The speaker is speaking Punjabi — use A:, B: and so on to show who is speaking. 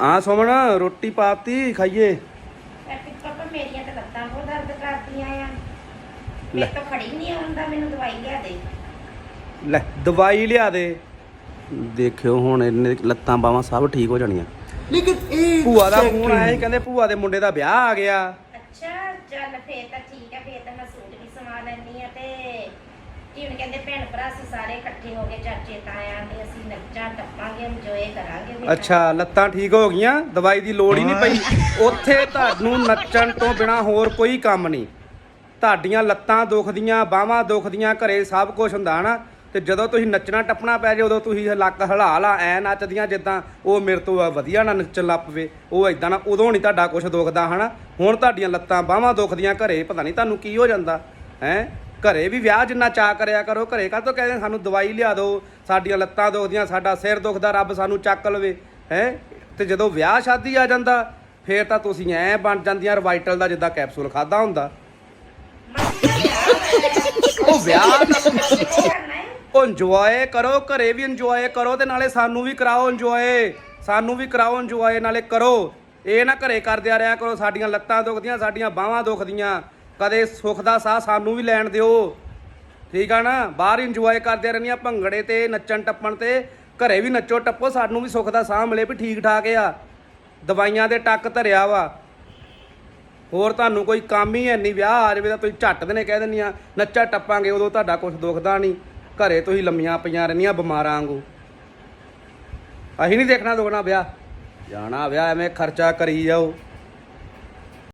A: ਆ ਸੁਮਨ ਰੋਟੀ ਪਾਤੀ ਖਾਈਏ?
B: ਐਪੀ ਪਾਪਾ ਮੇਰੀਆਂ ਤਾਂ ਲੱਤਾਂ ਬਹੁਤ ਦਰਦ ਕਰਦੀਆਂ ਆ।
A: ਲੈ।
B: ਮੇਰੇ ਤੋਂ ਖੜੀ ਨਹੀਂ ਆਉਂਦਾ ਮੈਨੂੰ ਦਵਾਈ ਲਿਆ ਦੇ।
A: ਲੈ ਦਵਾਈ ਲਿਆ ਦੇ। ਦੇਖਿਓ ਹੁਣ ਇਹਨੇ ਲੱਤਾਂ ਬਾਹਾਂ ਸਭ ਠੀਕ ਹੋ ਜਾਣੀਆਂ।
C: ਲੇਕਿਨ ਇਹ
A: ਭੂਆ ਦਾ ਫੋਨ ਆਇਆ ਸੀ ਕਹਿੰਦੇ ਭੂਆ ਦੇ ਮੁੰਡੇ ਦਾ ਵਿਆਹ ਆ ਗਿਆ।
B: ਅੱਛਾ ਚੱਲ ਫੇਰ ਤਾਂ ਠੀਕ ਹੈ ਫੇਰ ਤਾਂ ਮੈਂ ਸੂਟ ਵੀ ਸਮਾ ਲੈਣੀ ਆ ਤੇ। ਕੀ ਹੁਣ ਕਹਿੰਦੇ ਭੈਣ ਭਰਾ ਅਸੀਂ ਸਾਰੇ ਇਕੱਠੇ ਹੋ ਕੇ ਚਾਚੇ ਤਾਇਆਂ ਦੇ ਅਸੀਂ ਇੰਜੋਏ ਕਰਾਂਗੇ।
A: ਅੱਛਾ ਲੱਤਾਂ ਠੀਕ ਹੋ ਗਈਆਂ? ਦਵਾਈ ਦੀ ਲੋੜ ਹੀ ਨਹੀਂ ਪਈ। ਉੱਥੇ ਤੁਹਾਨੂੰ ਨੱਚਣ ਤੋਂ ਬਿਨਾ ਹੋਰ ਕੋਈ ਕੰਮ ਨਹੀਂ। ਤੁਹਾਡੀਆਂ ਲੱਤਾਂ ਦੁਖਦੀਆਂ ਬਾਹਾਂ ਦੁਖਦੀਆਂ ਘਰੇ ਸਭ ਕੁਝ ਹੁੰਦਾ ਨਾ ਤੇ ਜਦੋਂ ਤੁਸੀਂ ਨੱਚਣਾ ਟੱਪਣਾ ਪੈ ਜਾਏ ਉਦੋਂ ਤੁਸੀਂ ਲੱਕ ਹਲਾ ਲਾ ਐ ਨੱਚਦੀਆਂ ਜਿੱਦਾਂ ਉਹ ਮੇਰੇ ਤੋਂ ਵਧੀਆ ਨਾ ਨੱਚਣ ਲੱਗ ਪਵੇ। ਉਹ ਇਦਾਂ ਨਾ ਉਦੋਂ ਨਹੀਂ ਤੁਹਾਡਾ ਕੁਝ ਦੁਖਦਾ ਹਨਾ? ਹੁਣ ਤੁਹਾਡੀਆਂ ਲੱਤਾਂ ਬਾਹਾਂ ਦੁਖਦੀਆਂ ਘਰੇ ਪਤਾ ਨਹੀਂ ਤੁਹਾਨੂੰ ਕੀ ਹੋ ਜਾਂਦਾ ਹੈ? ਘਰੇ ਵੀ ਵਿਆਹ ਜਿੰਨਾ ਚਾਹ ਕਰਿਆ ਕਰੋ, ਘਰੇ ਕਾਹਤੋਂ ਕਹਿੰਦੇ ਸਾਨੂੰ ਦਵਾਈ ਲਿਆ ਦਿਓ, ਸਾਡੀਆਂ ਲੱਤਾਂ ਦੁਖਦੀਆਂ, ਸਾਡਾ ਸਿਰ ਦੁਖਦਾ, ਰੱਬ ਸਾਨੂੰ ਚੱਕ ਲਵੇ, ਹੈ? ਤੇ ਜਦੋਂ ਵਿਆਹ ਸ਼ਾਦੀ ਆ ਜਾਂਦਾ, ਫੇਰ ਤਾਂ ਤੁਸੀਂ ਐ ਬਣ ਜਾਂਦੀਆਂ ਰਵਾਈਟਲ ਦਾ ਜਿੱਦਾਂ ਕੈਪਸੂਲ ਖਾਦਾ ਹੁੰਦਾ। ਉਹ ਵਿਆਹ ਉਹ ਇੰਜੋਏ ਕਰੋ, ਘਰੇ ਵੀ ਇੰਜੋਏ ਕਰੋ, ਤੇ ਨਾਲੇ ਸਾਨੂੰ ਵੀ ਕਰਾਓ ਇੰਜੋਏ ਸਾਨੂੰ ਵੀ ਕਰਾਓ ਇੰਜੋਏ ਨਾਲੇ ਕਰੋ। ਇਹ ਨਾ ਘਰੇ ਕਰਦਿਆ ਰਿਹਾ ਕਰੋ, ਸਾਡੀਆਂ ਲੱਤਾਂ ਦੁਖਦੀਆਂ, ਸਾਡੀਆਂ ਬਾਹਾਂ ਦੁਖਦੀਆਂ। ਕਦੇ ਸੁੱਖ ਦਾ ਸਾਹ ਸਾਨੂੰ ਵੀ ਲੈਣ ਦਿਓ। ਠੀਕ ਆ ਨਾ? ਬਾਹਰ ਇੰਜੋਏ ਕਰਦੇ ਰਹਿੰਦੀਆਂ ਭੰਗੜੇ ਤੇ, ਨੱਚਣ ਟੱਪਣ ਤੇ। ਘਰੇ ਵੀ ਨੱਚੋ, ਟੱਪੋ, ਸਾਨੂੰ ਵੀ ਸੁੱਖ ਦਾ ਸਾਹ ਮਿਲੇ ਵੀ ਠੀਕ ਠਾਕ ਆ। ਦਵਾਈਆਂ ਦੇ ਟੱਕ ਧਰਿਆ ਵਾ। ਹੋਰ ਤੁਹਾਨੂੰ ਕੋਈ ਕੰਮ ਹੀ ਹੈ ਨਹੀਂ, ਵਿਆਹ ਆ ਜਾਵੇ ਤਾਂ ਤੁਸੀਂ ਝੱਟ ਦੇ ਨੇ ਕਹਿ ਦਿੰਦੀਆਂ ਨੱਚਾ ਟੱਪਾਂਗੇ, ਉਦੋਂ ਤੁਹਾਡਾ ਕੁਝ ਦੁਖਦਾ ਨਹੀਂ। ਘਰੇ ਤੁਸੀਂ ਲੰਮੀਆਂ ਪਈਆਂ ਰਹਿੰਦੀਆਂ ਬਿਮਾਰਾਂ ਵਾਂਗੂ। ਅਸੀਂ ਨਹੀਂ ਦੇਖਣਾ ਦੁਖਣਾ ਵਿਆਹ। ਜਾਣਾ ਵਿਆਹ, ਐਵੇਂ ਖਰਚਾ ਕਰੀ ਜਾਓ।